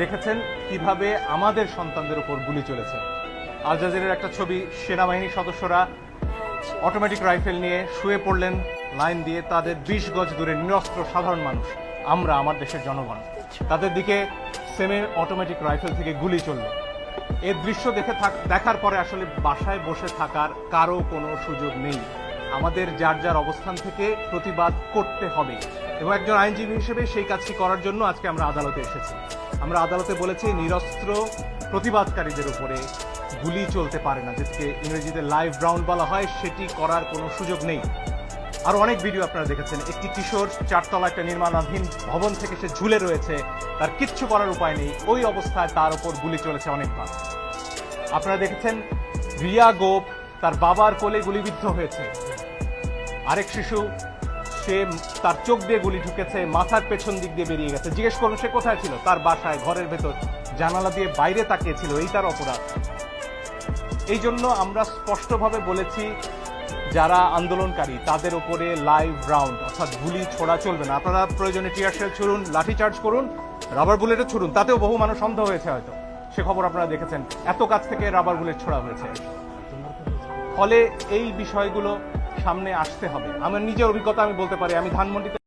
দেখেছেন কীভাবে আমাদের সন্তানদের উপর গুলি চলেছে। আল জাজিরের একটা ছবি, সেনাবাহিনীর সদস্যরা অটোমেটিক রাইফেল নিয়ে শুয়ে পড়লেন, লাইন দিয়ে তাদের বিশ গজ দূরে নিরস্ত্র সাধারণ মানুষ, আমরা আমার দেশের জনগণ। তাদের দিকে সেমের অটোমেটিক রাইফেল থেকে গুলি চলল। এর দৃশ্য দেখে দেখার পরে আসলে বাসায় বসে থাকার কারও কোনো সুযোগ নেই। আমাদের যার যার অবস্থান থেকে প্রতিবাদ করতে হবে। এবং একজন আইনজীবী হিসেবে সেই কাজটি করার জন্য আজকে আমরা আদালতে এসেছি। আমরা আদালতে বলেছি, নিরস্ত্র প্রতিবাদকারীদের উপরে গুলি চলতে পারে না, যেটাকে ইংরেজিতে লাইভ রাউন্ড বলা হয়। সেটি করার কোনো সুযোগ নেই। আর অনেক ভিডিও আপনারা দেখেছেন। একটি কিশোর চারতলা একটা নির্মাণাধীন ভবন থেকে সে ঝুলে রয়েছে। তার কিচ্ছু করার উপায় নেই। ওই অবস্থায় তার উপর গুলি চলেছে অনেকবার। আপনারা দেখেছেন, রিয়া গোপ তার বাবার কোলে গুলিবিদ্ধ হয়েছে। আরেক শিশু, সে তার চোখ দিয়ে গুলি ঢুকেছে, মাথার পেছন দিক দিয়ে বেরিয়ে গেছে। জিজ্ঞেস করুন, সে কোথায় ছিল? তার বাসায়, ঘরের ভেতর, জানালা দিয়ে বাইরে তাকিয়েছিল এই তার অপরাধ। এই জন্য আমরা স্পষ্টভাবে বলেছি, যারা আন্দোলনকারী, তাদের উপরে লাইভ রাউন্ড অর্থাৎ গুলি ছোড়া চলবে না। আপনারা প্রয়োজনে টিয়ার শেল ছুড়ুন, লাঠি চার্জ করুন রাবার বুলেটও ছুড়ুন। তাতেও বহু মানুষ অন্ধ হয়েছে হয়তো। সে খবর আপনারা দেখেছেন। এত কাছ থেকে রাবার বুলেট ছোড়া হয়েছে। ফলে এই বিষয়গুলো সামনে আসতে হবে। আমার নিজের অভিজ্ঞতা আমি বলতে পারি আমি ধানমন্ডিতে